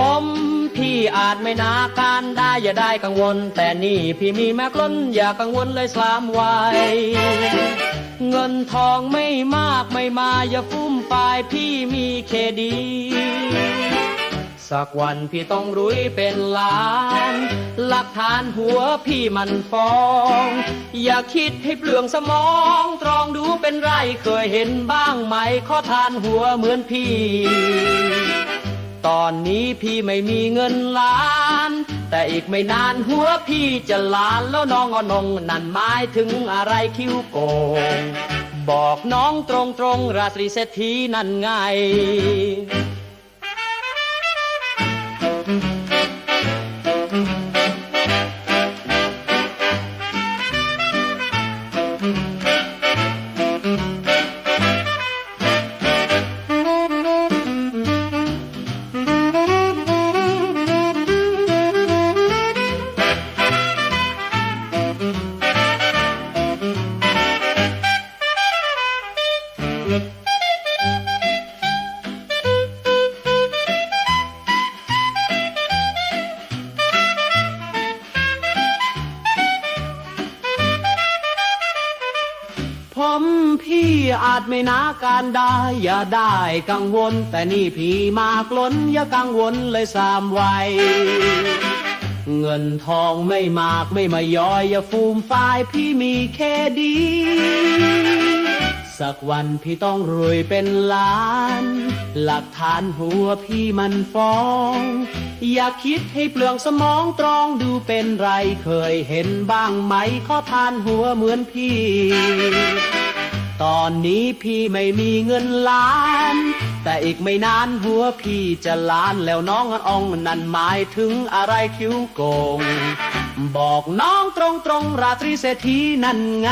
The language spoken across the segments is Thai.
ผมพี่อาจไม่นาการได้อย่าได้กังวล แต่นี่พี่มีแมากล้นอย่ากังวลเลยสามไว้เงินทองไม่มากไม่มาอย่าฟุ่มฟายพี่มีเคดี สักวันพี่ต้องรุยเป็นล้าน หลักฐานหัวพี่มันฟอง อย่าคิดให้เปลืองสมอง ตรองดูเป็นไรเคยเห็นบ้างไหม ข้อทานหัวเหมือนพี่ ตอนนี้พี่ไม่มีเงินล้าน แต่อีกไม่นานหัวพี่จะล้านแล้วน้องอนงนั่นหมายถึงอะไรคิ้วโกง บอกน้องตรงๆราตรีเศรษฐีนั่นไง ผมพี่อาจไม่นาการได้ อย่าได้กังวล แต่นี่พี่มากล้น อย่ากังวลเลยสามวัยเงินทองไม่มากไม่มาย้อย อย่าฟูมฟายพี่มีแค่ดี สักวันพี่ต้องรวยเป็นล้าน หลักฐานหัวพี่มันฟ้อง อย่าคิดให้เปลืองสมองตรองดูเป็นไรเคยเห็นบ้างไหมขอทานหัวเหมือนพี่ ตอนนี้พี่ไม่มีเงินล้าน แต่อีกไม่นานหัวพี่จะล้านแล้วน้องอองนั่นหมายถึงอะไรคิ้วโกง บอกน้องตรงตรงๆราตรีเศรษฐีนั่นไง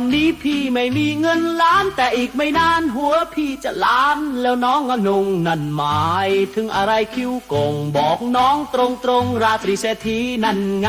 นนี้พี่ไม่มีเงินล้าน แต่อีกไม่นานหัวพี่จะล้าน แล้วน้องอนงนั่นหมาย ถึงอะไรคิ้วโกงบอกน้องตรงตรงๆราตรีเศรษฐีนั่นไง